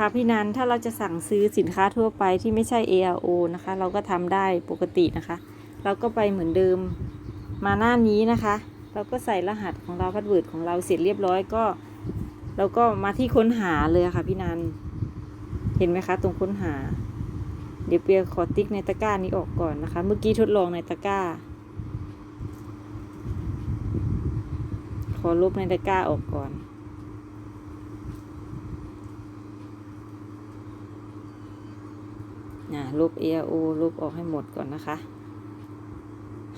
ค่ะพี่นันถ้าเราจะสั่งซื้อสินค้าทั่วไปที่ไม่ใช่ ARO นะคะ เราก็ทำได้ปกตินะคะ เราก็ไปเหมือนเดิมมาหน้านี้นะคะ เราก็ใส่รหัสของเราพัดเวิร์ดของเราเสร็จเรียบร้อยก็ เราก็มาที่ค้นหาเลยค่ะพี่นันเห็นไหมคะ ตรงค้นหา เดี๋ยวเปียขอติ๊กในตะกร้านี้ออกก่อนนะคะ เมื่อกี้ทดลองในตะกร้า ขอลบในตะกร้าออกก่อน ลบ ARO ลบออกให้หมดก่อนนะคะ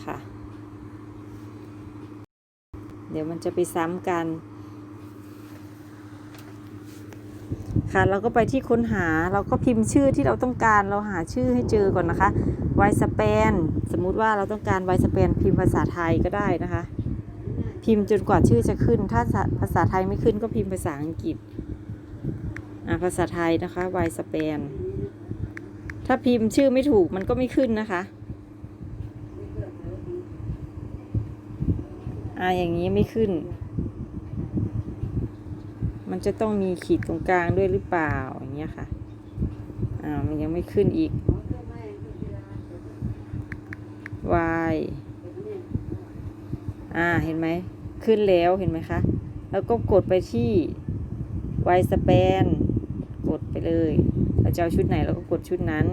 ค่ะ เดี๋ยวมันจะไปซ้ำกัน ค่ะ เราก็ไปที่ค้นหา เราก็พิมพ์ชื่อที่เราต้องการ เราหาชื่อให้เจอก่อนนะคะไวสเปน สมมุติว่าเราต้องการไวสเปนพิมพ์ภาษาไทยก็ได้นะคะ พิมพ์จนกว่าชื่อจะขึ้น ถ้าภาษาไทยไม่ขึ้นก็พิมพ์ภาษาอังกฤษภาษาไทยนะคะไวสเปน ถ้าพิมพ์ชื่อไม่ถูกมันก็ไม่ขึ้นนะคะอ่าอย่างนี้ไม่ขึ้น มันจะต้องมีขีดตรงกลางด้วยหรือเปล่าอย่างเงี้ยค่ะอ่ามันยังไม่ขึ้นอีก y อ่าเห็นไหมขึ้นแล้วเห็นไหมคะแล้วก็กดไปที่ y span กดไปเลย เราจะเอาชุดไหนเราก็กดชุดนั้น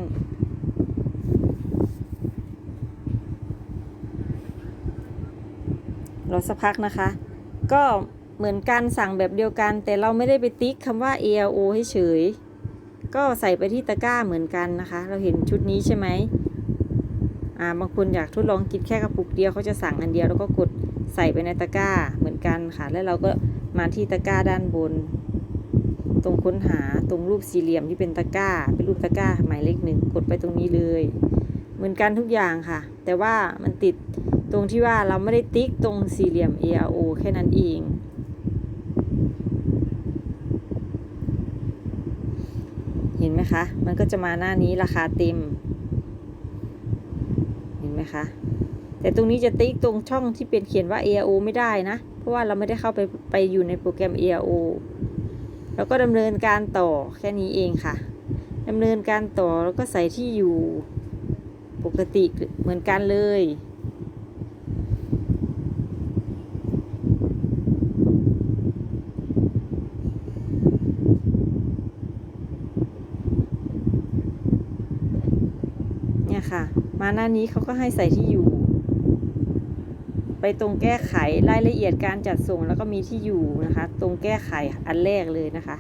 รอสักพักนะคะ ก็เหมือนการสั่งแบบเดียวกัน แต่เราไม่ได้ไปติ๊กคำว่า ALO ให้เฉย ก็ใส่ไปที่ตะกร้าเหมือนกันนะคะ เราเห็นชุดนี้ใช่ไหมอ่าบางคนอยากทดลองกินแค่กระปุกเดียวเขาจะสั่งอันเดียวแล้วก็กดใส่ไปในตะกร้าเหมือนกันค่ะ แล้วเราก็มาที่ตะกร้าด้านบน ตรงค้นหาตรงรูปสี่เหลี่ยมที่เป็นตะกร้า เป็นรูปตะกร้าหมายเลขหนึ่งกดไปตรงนี้เลย เหมือนกันทุกอย่างค่ะ แต่ว่ามันติดตรงที่ว่าเราไม่ได้ติ๊กตรงสี่เหลี่ยม ARO แค่นั้นเองเห็นไหมคะ มันก็จะมาหน้านี้ราคาเต็ม เห็นไหมคะ แต่ตรงนี้จะติ๊กตรงช่องที่เป็นเขียนว่า ARO ไม่ได้นะ เพราะว่าเราไม่ได้เข้าไปไปอยู่ในโปรแกรม ARO แล้วก็ดำเนินการต่อแค่นี้เองค่ะดำเนินการต่อแล้วก็ใส่ที่อยู่ปกติเหมือนกันเลยเนี่ยค่ะ มาหน้านี้เขาก็ให้ใส่ที่อยู่ ไปตรงแก้ไขรายละเอียดการจัดส่งแล้วก็มีที่อยู่นะคะ ตรงแก้ไขอันแรกเลยนะคะ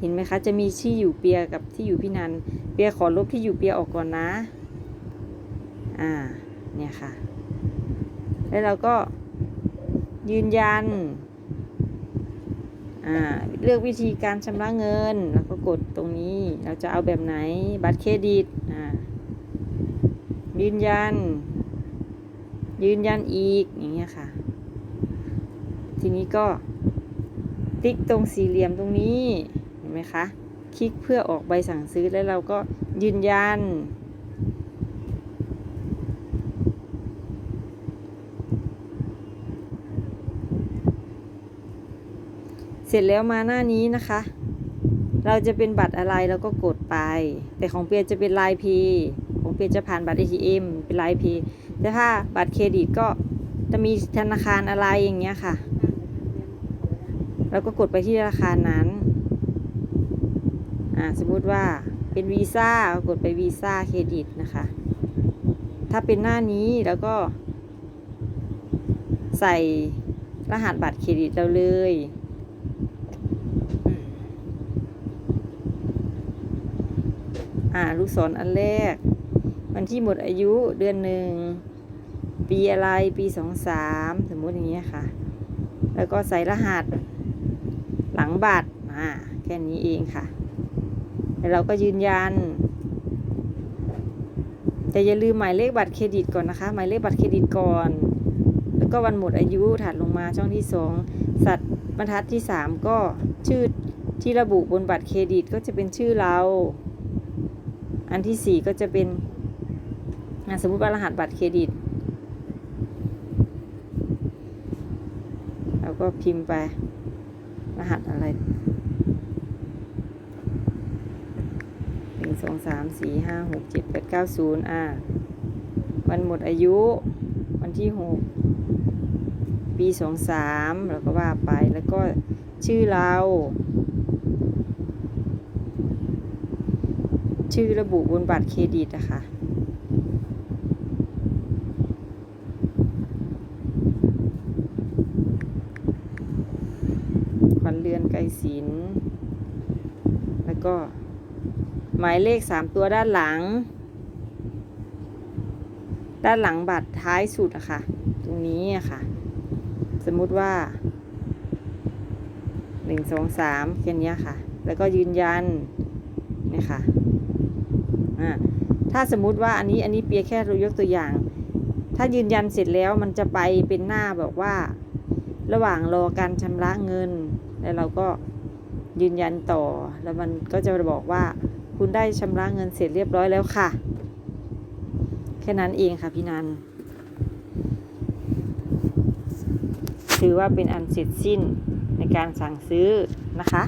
เห็นไหมคะจะมีที่อยู่เปียกับที่อยู่พี่นันเปียขอลบที่อยู่เปียออกก่อนนะอ่าเนี่ยค่ะ แล้วเราก็ยืนยันอ่าเลือกวิธีการชำระเงินแล้วก็กดตรงนี้เราจะเอาแบบไหนบัตรเครดิตอ่ายืนยัน ยืนยันอีกอย่างเงี้ยค่ะ ทีนี้ก็ติ๊กตรงสี่เหลี่ยมตรงนี้เห็นไหมคะ คลิกเพื่อออกใบสั่งซื้อแล้วเราก็ยืนยัน เสร็จแล้วมาหน้านี้นะคะ เราจะเป็นบัตรอะไรเราก็กดไป แต่ของเปียจะเป็นลายพี ขอเปียจะผ่านบัตร ATM เป็นไลายพีแต่ถ้าบัตรเครดิตก็จะมีธนาคารอะไรอย่างเงี้ยค่ะ แล้วก็กดไปที่ธนาคารนั้น อ่าสมมุติว่าเป็นวีซ่าก็กดไปวีซ่าเครดิตนะคะ ถ้าเป็นหน้านี้แล้วก็ ใส่รหัสบัตรเครดิตเราเลยอ่า ลูกศรอันแรก วันที่หมดอายุเดือนหนึ่ง ปีอะไรปีสองสามสมมติอย่างเงี้ยค่ะ แล้วก็ใส่รหัส หลังบัตรอ่าแค่นี้เองค่ะ แล้วเราก็ยืนยันแต่อย่าลืมหมายเลขบัตรเครดิตก่อนนะคะ หมายเลขบัตรเครดิตก่อน แล้วก็วันหมดอายุถัดลงมาช่องที่สองสัตว์บรรทัดที่สามก็ชื่อที่ระบุบนบัตรเครดิตก็จะเป็นชื่อเรา อันที่สี่ก็จะเป็น สมมติว่ารหัสบัตรเครดิต เราก็พิมพ์ไป รหัสอะไรหนึ่งสองสามสี่ห้าหกเจ็ดแปดเก้าศูนย์อ่า วันหมดอายุ วันที่หกปีสองสามแล้วก็ว่าไปแล้วก็ชื่อเราชื่อระบุบนบัตรเครดิตอะค่ะ วัญเรือนไกรศิลป์แล้วก็หมายเลขสามตัวด้านหลัง ด้านหลังบัตรท้ายสุดอะค่ะ ตรงนี้อะค่ะ สมมุติว่าหนึ่งสองสามแค่นี้ค่ะ แล้วก็ยืนยันนี่ค่ะอ่าถ้าสมมุติว่าอันนี้อันนี้เปียแค่ยกตัวอย่าง ถ้ายืนยันเสร็จแล้วมันจะไปเป็นหน้าบอกว่า ระหว่างรอการชำระเงิน แล้วเราก็ยืนยันต่อ แล้วมันก็จะบอกว่า คุณได้ชำระเงินเสร็จเรียบร้อยแล้วค่ะ แค่นั้นเองค่ะพี่นัน ถือว่าเป็นอันเสร็จสิ้นในการสั่งซื้อนะคะ